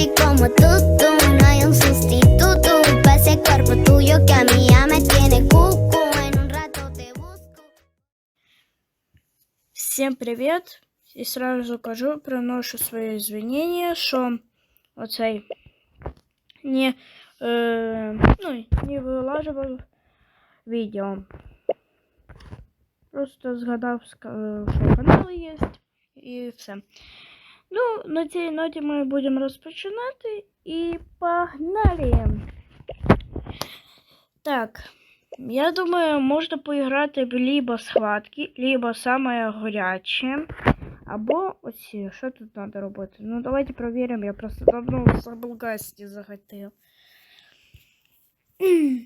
así como tú, tú. No hay un sustituto para ese cuerpo tuyo que a mí ya me tiene cucu. En un rato te busco. Всім привіт! І сразу кажу, приношу свої извинения, що оцей не, е, ну, не вилажував відео. Просто згадав, ска- що канал є і все. Ну, на цій ноті ми будемо розпочинати і погнали! Так. Я думаю, можно поиграть либо схватки, либо самое горячее. Або оці. Що тут надо робити? Ну, давайте проверим. Я просто давно в Саблгасті захотел.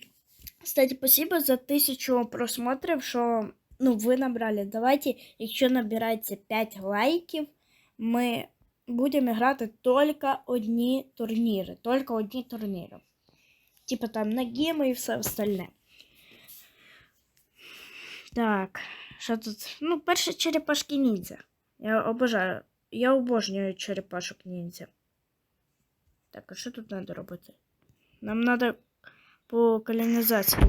Кстати, спасибо за тысячу просмотров, що ну, ви набрали. Давайте, якщо набирається 5 лайків, ми будемо грати тільки одні турніри. Тільки одні турніри. Типа там на геми і все остальне. Так, що тут? Ну, перше черепашки ніндзя. Я обожаю. Я обожнюю черепашок ніндзя. Так, а що тут треба робити? Нам треба по колонізації.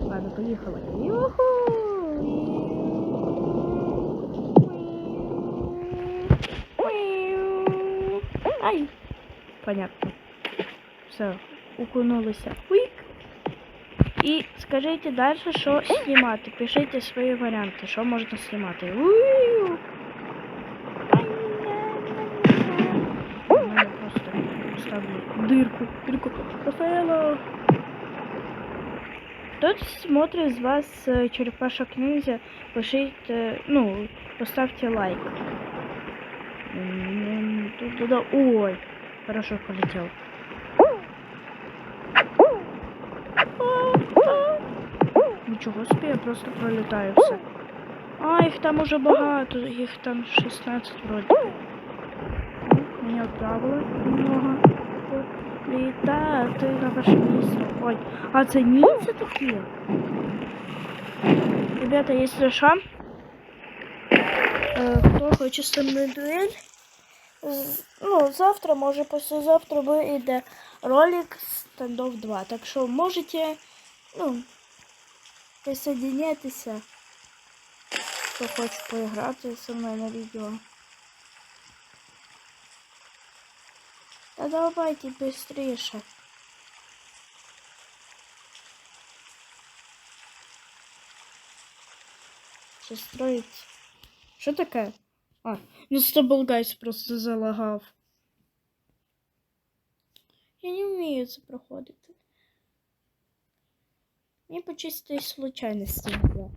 Ладно, поїхали. Юху! Ай! Понятно. Все, укунулися. Уик! І скажіть далі, що знімати. Пишіть свої варіанти, що можна знімати. Ууу! У мене просто ставлю дирку, дирку. Рафаэло! Кто смотрит из вас э, черепашек ниндзя, пишите, ну, поставьте лайк. М, Туда, ой, хорошо полетел. Нічого собі, я просто пролітаю все. А, їх там уже багато, їх там 16 вроді. Ну, Мені відправили немного. Літати на ваше місце. Ой, а це ніндзя такі? Ребята, якщо що, е, хто хоче з мною дуель, е, ну, завтра, може післязавтра вийде ролик Standoff 2. Так що можете, ну, присоединяйтеся, хто хоче поіграти зі мною на відео. Та давайте быстріше. Що строить? Що таке? А, ну Стаблгайс просто залагав. Я не вмію це проходити. Мені по чистій случайності було.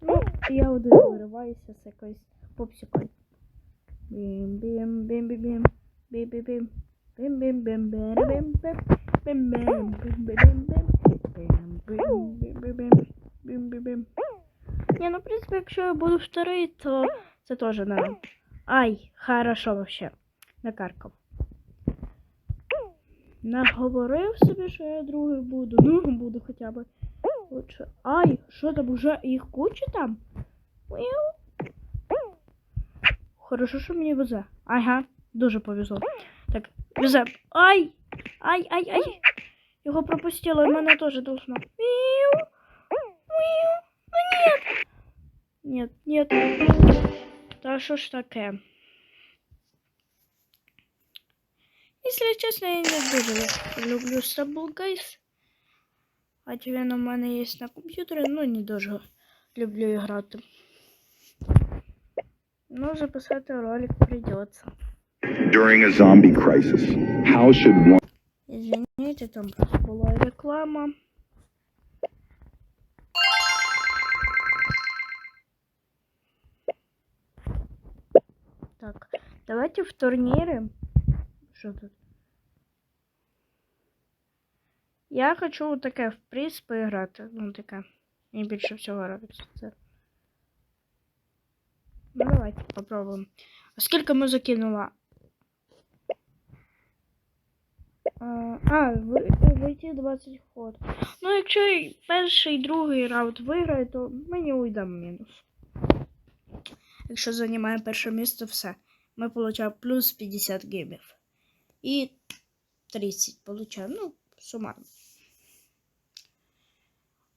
Ну, я один вириваюся з якоюсь попсикою. Бім бім бім бім Бим, бим, бим, бим, бим, бим. Ні, ну в принципе, якщо я буду вторий, то це теж не. Ай, хорошо вообще. Накаркав. Наговорив собі, що я другий буду. Ну, буду хоча б. Лучше. Ай, що там уже їх куча там? Хорошо, що мені везе. Ага, дуже повезло. Так, везе. Ай! Ай, ай, ай! Його пропустило, і мене теж должно. Мяу. Мяу. Ну нет. Нет, нет. Та що ж таке? Якщо чесно, я не дуже люблю Stable Guys. Хоч він у мене є на комп'ютері, ну не дуже люблю грати. Ну, записати ролик придется. During a zombie crisis, how should one Извините, там просто була реклама. Так, давайте в турнире. Что тут? Я хочу вот таке в приз поіграти. Ну, таке. Мені більше всього подобається це. Ну, давайте попробуємо. А скільки ми закинула? А, вийти 20 ход. Ну, якщо перший, другий раунд виграє, то мені уйде мінус. Якщо займає перше місце, все. Ми получаємо плюс 50 гемів. І 30 получаємо. Ну, сумарно.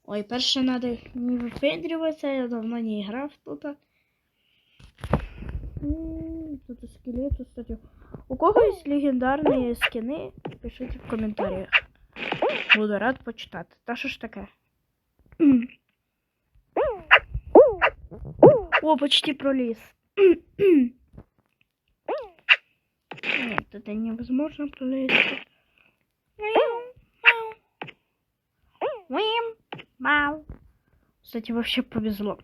Ой, перше надо не випендрюватися, я давно не грав тут. М, Тут скелет, кстати. У кого есть легендарные скины, пишите в комментариях. Буду рад почитати. Та що ж таке? О, почти пролез. Нет, это невозможно пролезть. Кстати, вообще повезло.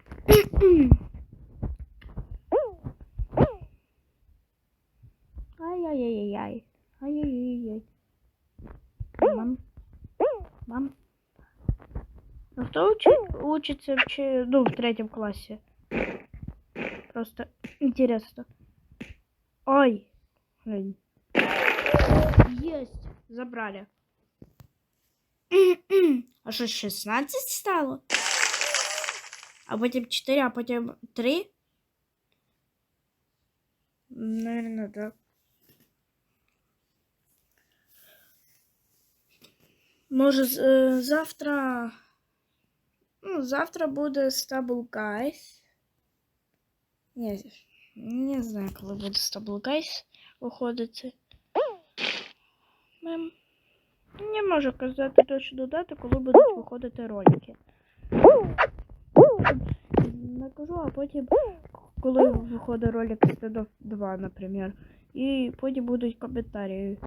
Учится в, че- ну, в третьем классе? Просто интересно. Ой. Блин. Есть. Забрали. А что, 16 стало? А потом 4, а потом 3? Наверное, да. Може, з- е, завтра. Ну, завтра буде Stable Guys. Ні, не знаю, коли буде Stable Guys виходити. Не можу казати точно дату, коли будуть виходити ролики. Накажу, а потім, коли виходить ролик Stand 2, наприклад. І потім будуть коментарі.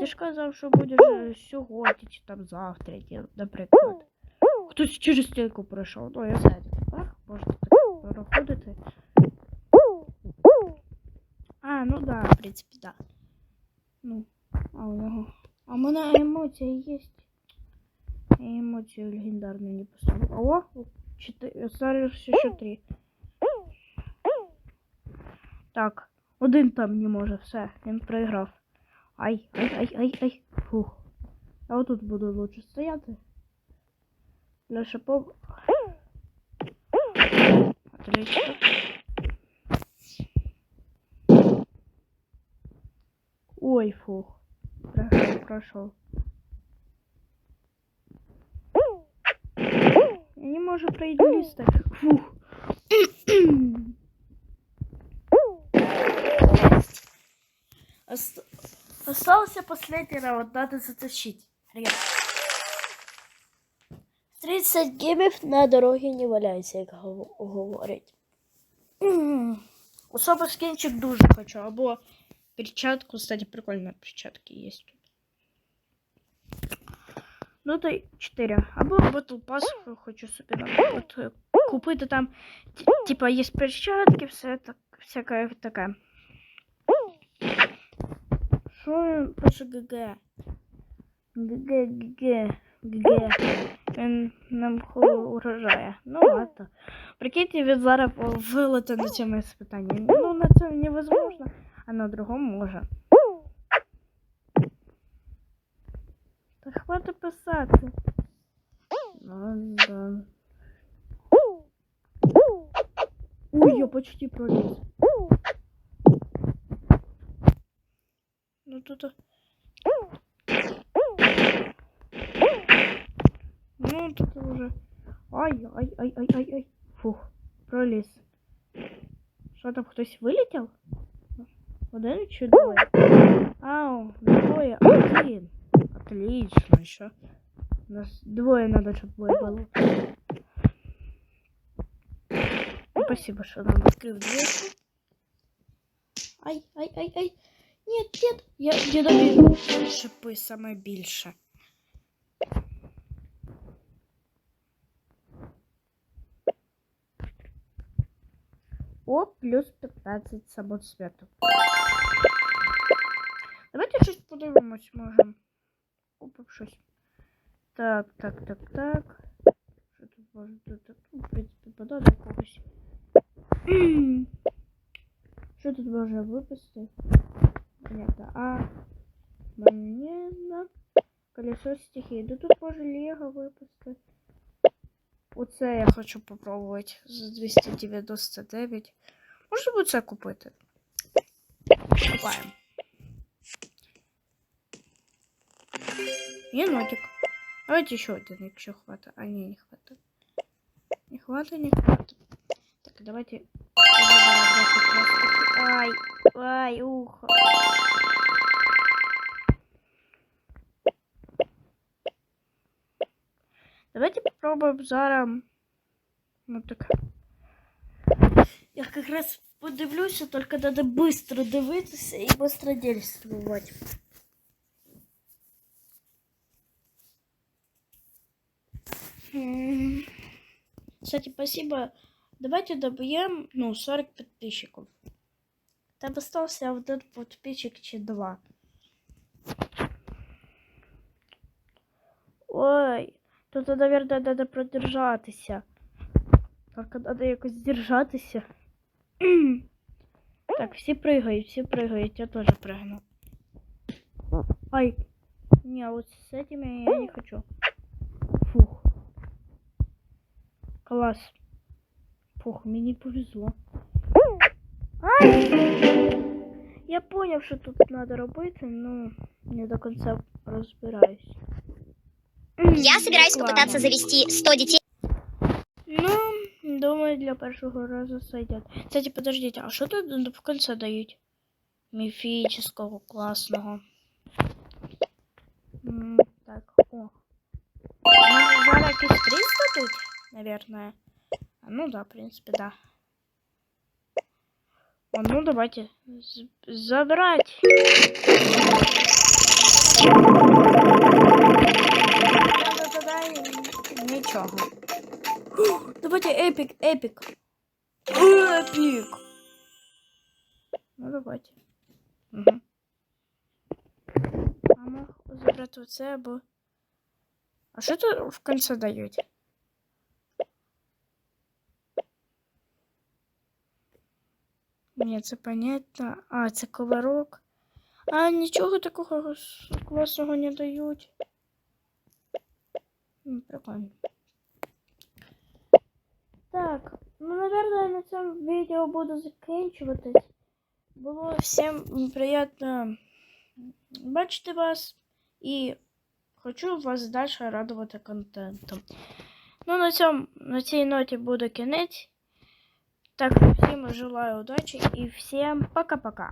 Ти ж казав, що будеш е, сьогодні чи там завтра, наприклад. Хтось через стінку пройшов, ну я знаю, можна так переходити. А, ну да, в принципі, да. Ну, а у нього. А в мене емоції є. Я емоцію легендарну не поставив. О, зараз ще три. Так, один там не може, все, він проіграв. Ай, ай, ай, ай, ай. Фух. А вот тут буду лучше стояти. Для шипов. Отлично. Ой, фух. Прошел, прошел. Не могу пройти листа. Фух. Ост- Остался последний раунд, надо затащить. Ребят. 30 гемів на дорогі не валяється, як гов- говорять. М, Особо скинчик дуже хочу. Або перчатку, кстати, прикольно перчатки есть тут. Ну то 4. Або Battle Pass хочу собі наприклад, е, купити там. т- Типа є перчатки, все так, всяке таке. Що він пише ГГ? ГГ, ГГ, ГГ. Він нам ху- угрожає. Ну ладно. Прикиньте, він зараз вилете на цьому испытании. Ну, на цьому невозможно, а на другому може. Та хватить писати. Ну, да. Ой, я почти пролез. Ну тут. Ну тут уже. Ай, ай, ай, ай, ай, ай. Фух, проліз. Що там хтось вилетів? Один чи двоє? Ау, двоє. Один. Отлично, еще. У нас двое надо, чтобы двое было. Ну, Спасибо, что нам открыл дверь. Ай, ай, ай, ай. Нет, нет. Я ненавижу шипи саме більше. плюс 15 самоцвету. Давайте щось подивимось, може. Опа, щось. Так, так, так, так. Що тут може тут? так? Ну, в принципі, подати когось. Що тут може виписати? Понятно. А. Банана. що стихії? Да тут може Лего випусти. Оце я хочу попробувати за 299. Можна буде це купити. Купаємо. Єнотик. Давайте ще один, якщо хватить. А ні, не хватить. Не хватить, не хватить. Так, давайте. я вибираю десять пластиків. Ай, ай, ухо. Давайте попробуем зараз. Ну так. Я как раз подивлюся, только надо быстро дивитися і быстро действовать. Кстати, спасибо. Давайте добьем, ну, 40 подписчиков. Там остался один подписчик чи два. Ой, тут, наверное, надо продержатися. Только надо якось держатися. Так, всі пригають, всі пригають, я тоже прыгну. Ай, не, вот с этими я не хочу. Фух. Класс. Фух, мне не повезло. Ай! Я понял, что тут надо робити, но не до конца разбираюсь. Я собираюсь попытаться завести 100 детей Ну, думаю, для першого разу сойдет. Кстати, подождите, а що тут в конце дають? Міфічного, класного. М, Так, о. Ну, зараз якийсь приз дадуть, наверное. А, ну да, в принципе, да. А, ну, давайте. з- Забрать. Да-да-да, і Нічого. Давайте эпик, эпик. Эпик. Ну давайте. Угу. А мог забрати оце або. А що тут в кінці дають? Ні, це понятно. А, це коварок. А, нічого такого с- класного не дають. М, Прикольно. ну, наверное, на цьому відео буду закінчуватись. Було всім приємно бачити вас і хочу вас далі радувати контентом. Ну, на цьому, на цій ноті буде кінець. Так, всім желаю удачі і всім пока-пока.